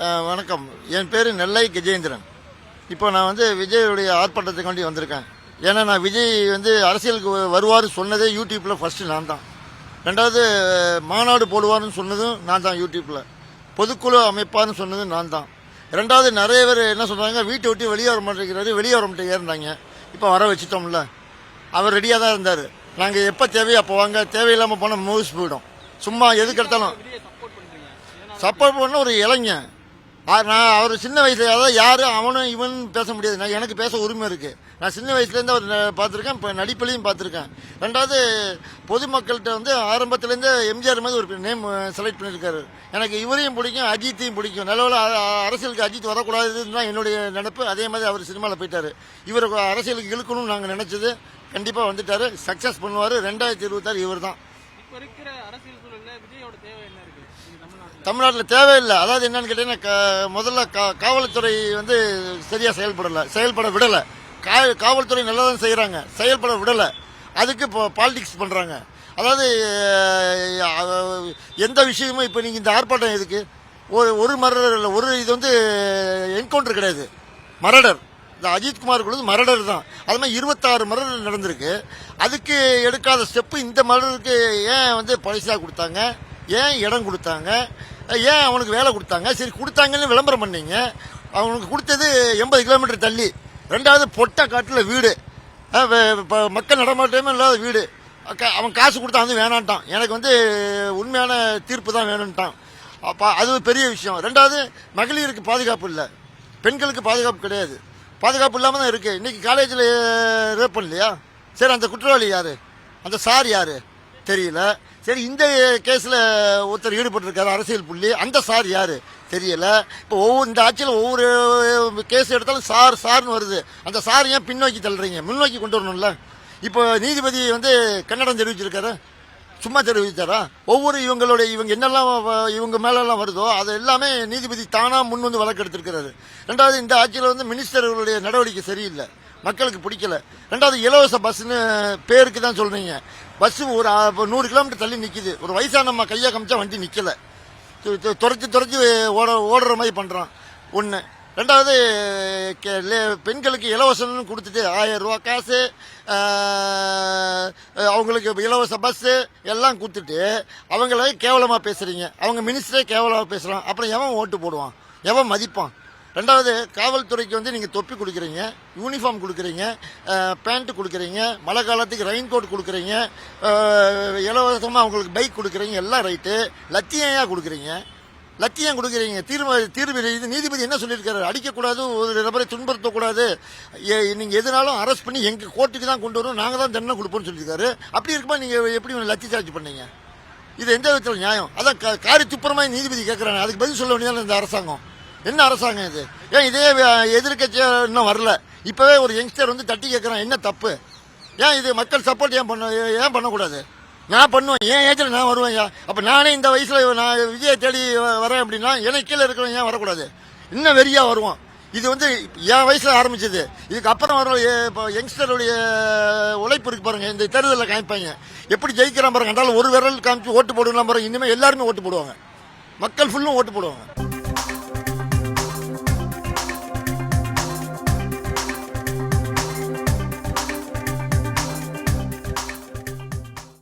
வணக்கம். என் பேர் நெல்லை கஜேந்திரன். இப்போ நான் வந்து விஜயுடைய ஆர்ப்பாட்டத்துக்காண்டி வந்திருக்கேன். ஏன்னா நான் விஜய் வந்து அரசியலுக்கு வருவார் சொன்னதே யூடியூப்பில் ஃபஸ்ட்டு நான் தான். ரெண்டாவது மாநாடு போடுவார்னு சொன்னதும் நான் தான் யூடியூப்பில் பொதுக்குழு அமைப்பார்னு சொன்னதும் நான் தான். ரெண்டாவது நிறைய பேர் என்ன சொல்கிறாங்க வீட்டை விட்டு வெளியே வர மாட்டேங்கிறாரு வெளியே வர மாட்டேங்க ஏறினாங்க. இப்போ வர வச்சுட்டோம்ல. அவர் ரெடியாக தான் இருந்தார். நாங்கள் எப்போ தேவையோ அப்போ வாங்க. தேவையில்லாமல் போனால் மூவ்ஸ் போயிடும். சும்மா எதுக்கு எடுத்தாலும். சப்போர்ட் பண்ண ஒரு இளைஞன். நான் அவர் சின்ன வயசில் அதாவது யாரும் அவனும் இவன் பேச முடியாது. நான் எனக்கு பேச உரிமை இருக்குது நான் சின்ன வயசுலேருந்து அவர் பார்த்துருக்கேன் இப்போ நடிப்புலையும் பார்த்துருக்கேன். ரெண்டாவது பொதுமக்கள்கிட்ட வந்து ஆரம்பத்துலேருந்து எம்ஜிஆர் மாதிரி ஒரு நேம் செலக்ட் பண்ணியிருக்காரு எனக்கு இவரையும் பிடிக்கும் அஜித்தையும் பிடிக்கும். நிலவில் அரசியலுக்கு அஜித் வரக்கூடாதுன்னு தான் என்னுடைய நினப்பு. அதே மாதிரி அவர் சினிமாவில் போயிட்டார். இவரை அரசியலுக்கு இழுக்கணும்னு நாங்கள் நினச்சது. கண்டிப்பாக வந்துட்டார். சக்ஸஸ் பண்ணுவார். ரெண்டாயிரத்தி இருபத்தாறு இவர் தான் இப்போ இருக்கிற அரசியல் தமிழ்நாட்டில் தேவையில்லை. அதாவது என்னன்னு கேட்டீங்கன்னா க- முதல்ல கா- காவல்துறை வந்து சரியாக செயல்படலை. செயல்பட விடலை. கா காவல்துறை நல்லா தான் செய்கிறாங்க செயல்பட விடலை. அதுக்கு இப்போ பாலிடிக்ஸ் பண்ணுறாங்க அதாவது எந்த விஷயமும் இப்போ நீங்கள் இந்த ஆர்ப்பாட்டம் எதுக்கு? ஒரு ஒரு மரடர் இல்லை. ஒரு இது வந்து என்கவுண்டர் கிடையாது. மரடர். இந்த அஜித்குமார் கொடுத்து மரடர் தான். அது மாதிரி இருபத்தாறு மரடர் நடந்திருக்கு. அதுக்கு எடுக்காத ஸ்டெப்பு இந்த மரடருக்கு ஏன் வந்து பரிசாக கொடுத்தாங்க? ஏன் இடம் கொடுத்தாங்க? ஏன் அவனுக்கு வேலை கொடுத்தாங்க? சரி கொடுத்தாங்கன்னு விளம்பரம் பண்ணீங்க. அவனுக்கு கொடுத்தது எண்பது கிலோமீட்டர் தள்ளி. ரெண்டாவது பொட்டை காட்டில் வீடு. இப்போ மக்கள் நடமாட்டமே இல்லாத வீடு. அவன் காசு கொடுத்தா வந்து வேணான்ட்டான். எனக்கு வந்து உண்மையான தீர்ப்பு தான் வேணும்ட்டான். அப்போ அது பெரிய விஷயம். ரெண்டாவது மகளிருக்கு பாதுகாப்பு இல்லை. பெண்களுக்கு பாதுகாப்பு கிடையாது. பாதுகாப்பு இல்லாமல் தான் இருக்குது இன்றைக்கி காலேஜில் ரேப் பண்ணலையா? சரி அந்த குற்றவாளி யார்? அந்த சார் யார்? தெரியல. சரி இந்த கேஸில் ஒருத்தர் ஈடுபட்டிருக்காரு அரசியல் புள்ளி. அந்த சார் யார்? தெரியல. இப்போ ஒவ்வொரு இந்த ஆட்சியில் ஒவ்வொரு கேஸ் எடுத்தாலும் சார் சார்னு வருது. அந்த சார் ஏன் பின்னோக்கி தள்ளுறீங்க? முன்னோக்கி கொண்டு வரணும்ல. இப்போ நீதிபதி வந்து கன்னடம் தெரிவிச்சிருக்காரு. சும்மா தெரிவித்தாரா ஒவ்வொரு இவங்களுடைய இவங்க என்னெல்லாம் வ- இவங்க மேலெல்லாம் வருதோ அது எல்லாமே நீதிபதி தானாக முன் வந்து வழக்கு எடுத்திருக்கிறாரு. ரெண்டாவது இந்த ஆட்சியில் வந்து மினிஸ்டர்களுடைய நடவடிக்கை சரியில்லை. மக்களுக்கு பிடிக்கல. ரெண்டாவது இலவச பஸ்ஸுன்னு பேருக்கு தான் சொல்றீங்க. பஸ் ஒரு நூறு கிலோமீட்டர் தள்ளி நிற்கிது ஒரு வயசான நம்ம கையை காமிச்சா வண்டி நிற்கலை துறைச்சி துறைச்சி ஓட ஓடுற மாதிரி பண்ணுறான் ஒன்று ரெண்டாவது கே- பெண்களுக்கு இலவசம்னு கொடுத்துட்டு ஆயிரம் ரூபா காசு அவங்களுக்கு இலவச பஸ்ஸு எல்லாம் கொடுத்துட்டு அவங்கள கேவலமாக பேசுகிறீங்க அவங்க மினிஸ்டரே கேவலமாக பேசுகிறான் அப்புறம் எவன் ஓட்டு போடுவான்? எவன் மதிப்பான்? ரெண்டாவது காவல்துறைக்கு வந்து நீங்கள் தொப்பி கொடுக்குறீங்க யூனிஃபார்ம் கொடுக்குறீங்க பேண்ட்டு கொடுக்குறீங்க மழை காலத்துக்கு ரெயின் கோட் கொடுக்குறீங்க இலவசமாக அவங்களுக்கு பைக் கொடுக்குறீங்க எல்லாம் ரைட்டு லத்தியாக கொடுக்குறீங்க? லத்தியம் கொடுக்குறீங்க. தீர்வு தீர்வு இது நீதிபதி என்ன சொல்லியிருக்காரு? அடிக்கக்கூடாது ஒரு நபரை துன்புறுத்தக்கூடாது. ஏ- எதுனாலும் அரெஸ்ட் பண்ணி எங்கள் கோர்ட்டுக்கு தான் கொண்டு வரும் நாங்கள் தான் தண்டனை கொடுப்போம்னு சொல்லியிருக்காரு. அப்படி இருக்குமா நீங்கள் எப்படி லத்தி சார்ஜ் பண்ணீங்க? இது எந்த விதத்தில் நியாயம்? அதான் கா- காரி துப்புரமாக நீதிபதி கேட்குறாங்க அதுக்கு பதில் சொல்ல வேண்டியதானே இந்த அரசாங்கம்? என்ன அரசாங்கம் இது? ஏன் இதே எதிர்கட்சியாக இன்னும் வரல? இப்போவே ஒரு யங்ஸ்டர் வந்து தட்டி கேட்குறான் என்ன தப்பு? ஏன் இது மக்கள் சப்போர்ட் ஏன் பண்ண ஏன் பண்ணக்கூடாது? நான் பண்ணுவேன் என் ஏஜில் நான் வருவேன் அப்போ நானே இந்த வயசில் நான் விஜயை தேடி வரேன் அப்படின்னா எனக்கு கீழே இருக்கிறவன் ஏன் வரக்கூடாது? இன்னும் வெறியாக வருவான். இது வந்து என் வயசில் ஆரம்பிச்சது. இதுக்கு அப்புறம் வர இப்போ யங்ஸ்டருடைய உழைப்பு இருக்கு பாருங்க இந்த தேர்தலில் காமிப்பாங்க. எப்படி ஜெயிக்கிறான் பாருங்க அதனால ஒரு விரல் காமிச்சு ஓட்டு போடுலாம் பாருங்க இனிமேல் எல்லாருமே ஓட்டு போடுவாங்க. மக்கள் ஃபுல்லும் ஓட்டு போடுவாங்க.